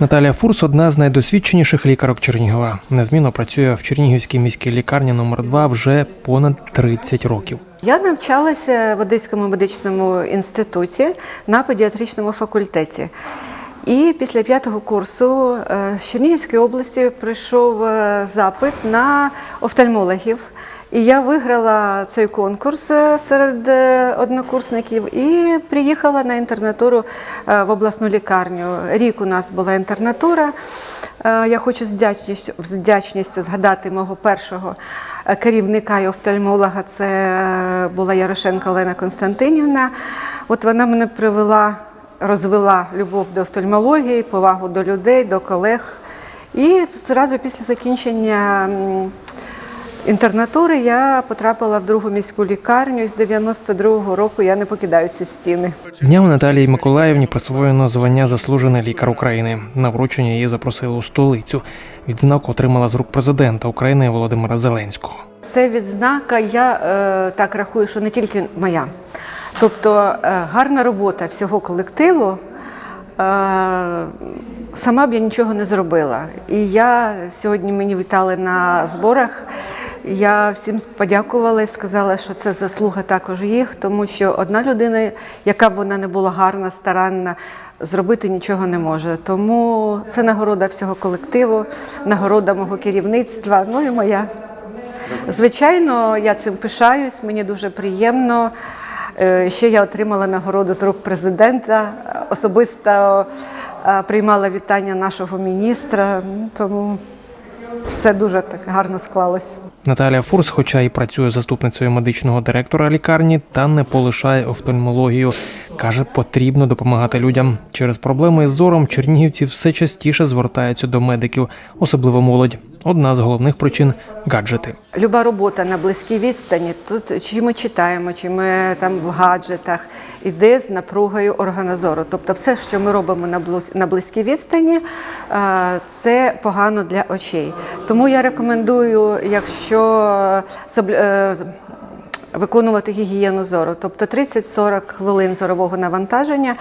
Наталія Фурс одна з найдосвідченіших лікарок Чернігова. Незмінно працює в Чернігівській міській лікарні номер 2 вже понад 30 років. Я навчалася в Одеському медичному інституті на педіатричному факультеті. І після п'ятого курсу е, з Чернігівської області прийшов е, запит на офтальмологів. І я виграла цей конкурс е, серед е, однокурсників і приїхала на інтернатуру е, в обласну лікарню. Рік у нас була інтернатура. Я хочу з вдячністю, згадати мого першого керівника і офтальмолога. Це була Ярошенко Олена Константинівна. От вона мене привела, розвела любов до офтальмології, повагу до людей, до колег. І зразу після закінчення інтернатури я потрапила в другу міську лікарню. І з 92-го року я не покидаю ці стіни. Днями Наталії Миколаївні присвоєно звання заслужений лікар України. На вручення її запросили у столицю. Відзнаку отримала з рук президента України Володимира Зеленського. Це відзнака, я е, так рахую, що не тільки моя. Тобто е, гарна робота всього колективу. Е, сама б я нічого не зробила. І я сьогодні мені вітали на зборах. Я всім подякувала і сказала, що це заслуга також їх, тому що одна людина, яка б вона не була гарна, старанна, зробити нічого не може. Тому це нагорода всього колективу, нагорода мого керівництва, ну і моя. Звичайно, я цим пишаюсь, мені дуже приємно. Е, Ще я отримала нагороду з рук президента, особисто е, приймала вітання нашого міністра, тому все дуже так гарно склалось. Наталія Фурс, хоча і працює заступницею медичного директора лікарні, та не полишає офтальмологію. Каже, потрібно допомагати людям. Через проблеми з зором чернігівці все частіше звертаються до медиків, особливо молодь. Одна з головних причин гаджети. Люба робота на близькій відстані, тут чи ми читаємо, чи ми там в гаджетах, іде з напругою органозору. Тобто все, що ми робимо на близькій відстані, е, це погано для очей. Тому я рекомендую, якщо соб- е, виконувати гігієну зору, тобто 30-40 хвилин зорового навантаження,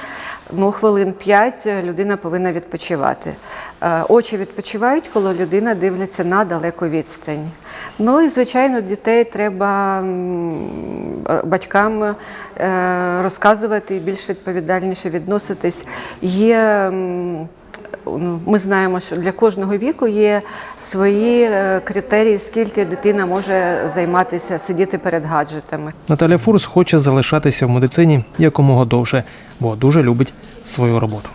ну хвилин 5 людина повинна відпочивати. Е, Очі відпочивають, коли людина дивиться на далеку відстань. Ну і звичайно, дітей треба батькам е, розказувати і більш відповідальніше відноситись. Є ми знаємо, що для кожного віку є свої е, критерії, скільки дитина може займатися, сидіти перед гаджетами. Наталя Фурс хоче залишатися в медицині якомога довше, бо дуже любить свою роботу.